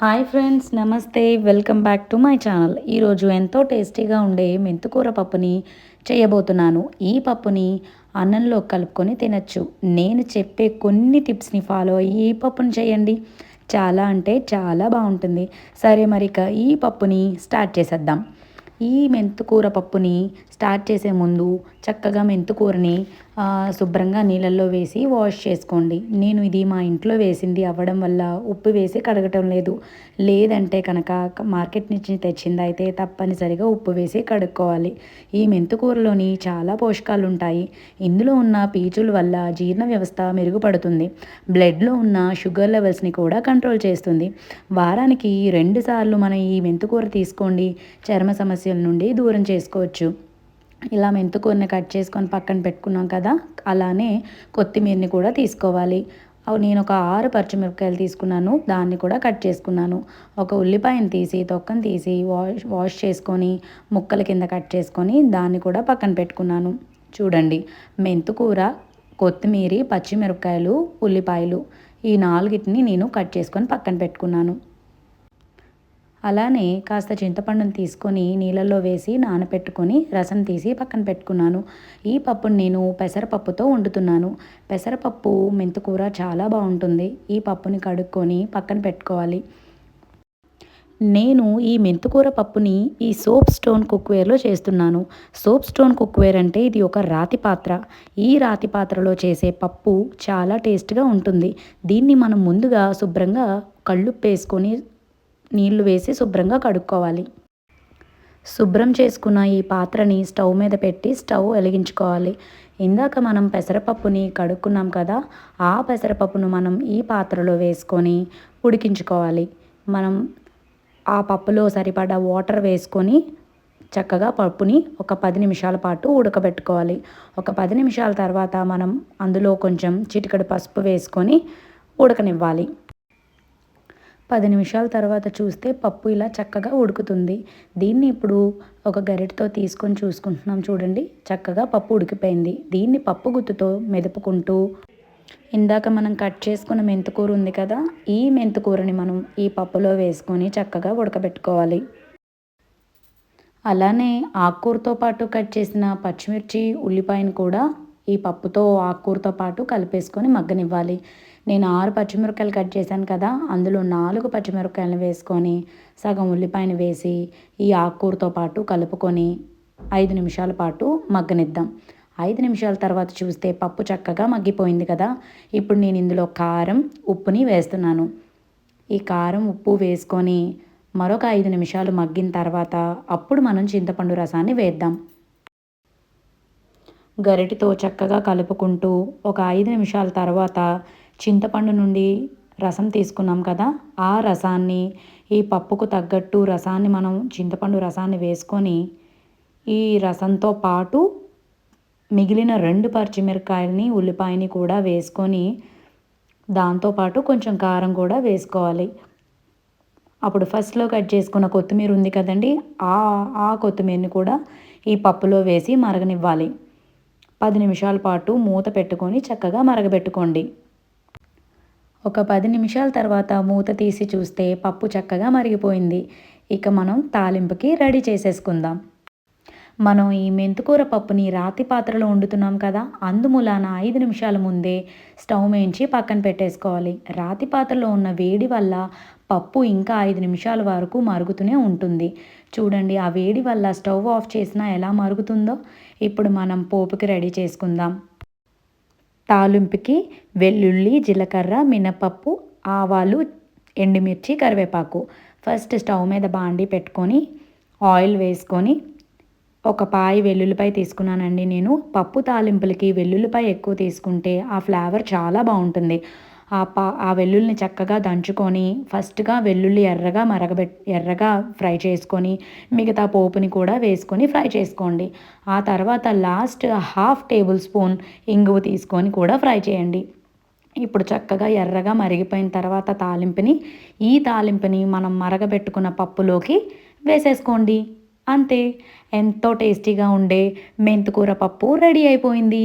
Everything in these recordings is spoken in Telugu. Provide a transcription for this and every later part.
హాయ్ ఫ్రెండ్స్ నమస్తే. Welcome back to my channel. ఈరోజు ఎంతో టేస్టీగా ఉండే మెంతుకూర పప్పుని చేయబోతున్నాను. ఈ పప్పుని అన్నంలో కలుపుకొని తినచ్చు. నేను చెప్పే కొన్ని టిప్స్ని ఫాలో అయ్యి ఈ పప్పుని చేయండి. చాలా అంటే చాలా బాగుంటుంది. సరే మరిక ఈ పప్పుని స్టార్ట్ చేసేద్దాం. ఈ మెంతుకూర పప్పుని స్టార్ట్ చేసే ముందు చక్కగా మెంతుకూరని శుభ్రంగా నీళ్ళల్లో వేసి వాష్ చేసుకోండి. నేను ఇది మా ఇంట్లో వేసింది అవ్వడం వల్ల ఉప్పు వేసి కడగటం లేదు. లేదంటే కనుక మార్కెట్ నుంచి తెచ్చింది అయితే తప్పనిసరిగా ఉప్పు వేసి కడుక్కోవాలి. ఈ మెంతుకూరలోని చాలా పోషకాలు ఉంటాయి ఇందులో ఉన్న పీచుల వల్ల జీర్ణ వ్యవస్థ మెరుగుపడుతుంది. బ్లడ్లో ఉన్న షుగర్ లెవెల్స్ని కూడా కంట్రోల్ చేస్తుంది. వారానికి రెండుసార్లు మనం ఈ మెంతుకూర తీసుకోండి. చర్మ సమస్యల నుండి దూరం చేసుకోవచ్చు. ఇలా మెంతుకూరని కట్ చేసుకొని పక్కన పెట్టుకున్నాం కదా అలానే కొత్తిమీరని కూడా తీసుకోవాలి. నేను ఒక ఆరు పచ్చిమిరపకాయలు తీసుకున్నాను దాన్ని కూడా కట్ చేసుకున్నాను. ఒక ఉల్లిపాయను తీసి తొక్కను తీసి వాష్ వాష్ చేసుకొని ముక్కల కింద కట్ చేసుకొని దాన్ని కూడా పక్కన పెట్టుకున్నాను. చూడండి మెంతుకూర కొత్తిమీర పచ్చిమిరపకాయలు ఉల్లిపాయలు ఈ నాలుగిటిని నేను కట్ చేసుకొని పక్కన పెట్టుకున్నాను. అలానే కాస్త చింతపండుని తీసుకొని నీళ్ళల్లో వేసి నానపెట్టుకొని రసం తీసి పక్కన పెట్టుకున్నాను. ఈ పప్పుని నేను పెసరపప్పుతో వండుతున్నాను. పెసరపప్పు మెంతుకూర చాలా బాగుంటుంది. ఈ పప్పుని కడుక్కొని పక్కన పెట్టుకోవాలి. నేను ఈ మెంతుకూర పప్పుని ఈ సోప్ స్టోన్ కుక్వేర్లో చేస్తున్నాను. సోప్ స్టోన్ కుక్వేర్ అంటే ఇది ఒక రాతి పాత్ర. ఈ రాతి పాత్రలో చేసే పప్పు చాలా టేస్ట్గా ఉంటుంది. దీన్ని మనం ముందుగా శుభ్రంగా కళ్ళు వేసుకొని నీళ్ళు వేసి శుభ్రంగా కడుక్కోవాలి. శుభ్రం చేసుకున్న ఈ పాత్రని స్టవ్ మీద పెట్టి స్టవ్ వెలిగించుకోవాలి. ఇందాక మనం పెసరపప్పుని కడుక్కున్నాం కదా ఆ పెసరపప్పును మనం ఈ పాత్రలో వేసుకొని ఉడికించుకోవాలి. మనం ఆ పప్పులో సరిపడా వాటర్ వేసుకొని చక్కగా పప్పుని ఒక పది నిమిషాల పాటు ఉడకబెట్టుకోవాలి. ఒక పది నిమిషాల తర్వాత మనం అందులో కొంచెం చిటికడు పసుపు వేసుకొని ఉడకనివ్వాలి. పది నిమిషాల తర్వాత చూస్తే పప్పు ఇలా చక్కగా ఉడుకుతుంది. దీన్ని ఇప్పుడు ఒక గరిటతో తీసుకొని చూసుకుంటున్నాం చూడండి. చక్కగా పప్పు ఉడికిపోయింది. దీన్ని పప్పు గుత్తుతో మెదుపుకుంటూ ఇందాక మనం కట్ చేసుకున్న మెంతుకూర ఉంది కదా ఈ మెంతుకూరని మనం ఈ పప్పులో వేసుకొని చక్కగా ఉడకబెట్టుకోవాలి. అలానే ఆకుకూరతో పాటు కట్ చేసిన పచ్చిమిర్చి ఉల్లిపాయను కూడా ఈ పప్పుతో ఆకుకూరతో పాటు కలిపేసుకొని మగ్గనివ్వాలి. నేను ఆరు పచ్చిమిరపకాయలు కట్ చేశాను కదా అందులో నాలుగు పచ్చిమిరపకాయలు వేసుకొని సగం ఉల్లిపాయను వేసి ఈ ఆకుకూరతో పాటు కలుపుకొని ఐదు నిమిషాల పాటు మగ్గనిద్దాం. ఐదు నిమిషాల తర్వాత చూస్తే పప్పు చక్కగా మగ్గిపోయింది కదా ఇప్పుడు నేను ఇందులో కారం ఉప్పుని వేస్తున్నాను. ఈ కారం ఉప్పు వేసుకొని మరొక ఐదు నిమిషాలు మగ్గిన తర్వాత అప్పుడు మనం చింతపండు రసాన్ని వేద్దాం. గరిటితో చక్కగా కలుపుకుంటూ ఒక ఐదు నిమిషాల తర్వాత చింతపండు నుండి రసం తీసుకున్నాం కదా ఆ రసాన్ని ఈ పప్పుకు తగ్గట్టు రసాన్ని మనం చింతపండు రసాన్ని వేసుకొని ఈ రసంతో పాటు మిగిలిన రెండు పచ్చిమిరకాయలని ఉల్లిపాయని కూడా వేసుకొని దాంతోపాటు కొంచెం కారం కూడా వేసుకోవాలి. అప్పుడు ఫస్ట్లో కట్ చేసుకున్న కొత్తిమీర ఉంది కదండి ఆ ఆ కొత్తిమీరని కూడా ఈ పప్పులో వేసి మరగనివ్వాలి. పది నిమిషాల పాటు మూత పెట్టుకొని చక్కగా మరగబెట్టుకోండి. ఒక పది నిమిషాల తర్వాత మూత తీసి చూస్తే పప్పు చక్కగా మరిగిపోయింది. ఇక మనం తాలింపుకి రెడీ చేసేసుకుందాం. మనం ఈ మెంతుకూర పప్పుని రాతి పాత్రలో వండుతున్నాం కదా అందుమూలాన ఐదు నిమిషాల ముందే స్టవ్ మేయించి పక్కన పెట్టేసుకోవాలి. రాతి పాత్రలో ఉన్న వేడి వల్ల పప్పు ఇంకా ఐదు నిమిషాల వరకు మరుగుతూనే ఉంటుంది. చూడండి ఆ వేడి వల్ల స్టవ్ ఆఫ్ చేసినా ఎలా మరుగుతుందో ఇప్పుడు మనం పోపుకి రెడీ చేసుకుందాం. తాలింపుకి వెల్లుల్లి జీలకర్ర మినపప్పు ఆవాలు ఎండుమిర్చి కరివేపాకు. ఫస్ట్ స్టవ్ మీద బాండి పెట్టుకొని ఆయిల్ వేసుకొని ఒక పాయి వెల్లుల్లిపాయ తీసుకున్నానండి నేను. పప్పు తాలింపులకి వెల్లుల్లిపాయ ఎక్కువ తీసుకుంటే ఆ ఫ్లేవర్ చాలా బాగుంటుంది. ఆ పా ఆ వెల్లుల్లిని చక్కగా దంచుకొని ఫస్ట్గా వెల్లుల్లి ఎర్రగా మరగబెట్ ఎర్రగా ఫ్రై చేసుకొని మిగతా పోపుని కూడా వేసుకొని ఫ్రై చేసుకోండి. ఆ తర్వాత లాస్ట్ హాఫ్ టేబుల్ స్పూన్ ఇంగువ తీసుకొని కూడా ఫ్రై చేయండి. ఇప్పుడు చక్కగా ఎర్రగా మరిగిపోయిన తర్వాత తాలింపుని ఈ తాలింపుని మనం మరగబెట్టుకున్న పప్పులోకి వేసేసుకోండి. అంతే. ఎంతో టేస్టీగా ఉండే మెంతుకూర పప్పు రెడీ అయిపోయింది.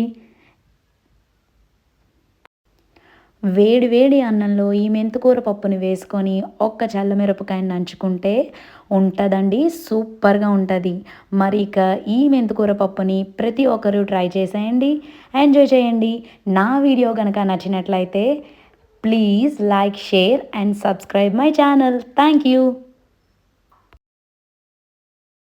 వేడి వేడి అన్నంలో ఈ మెంతికూర పప్పుని వేసుకొని ఒక్క చల్లమిరపకాయని నంచుకుంటే ఉంటుందండి సూపర్గా ఉంటుంది. మరి ఇక ఈ మెంతికూర పప్పుని ప్రతి ఒక్కరూ ట్రై చేసేయండి ఎంజాయ్ చేయండి. నా వీడియో కనుక నచ్చినట్లయితే please like share and subscribe my channel. Thank you.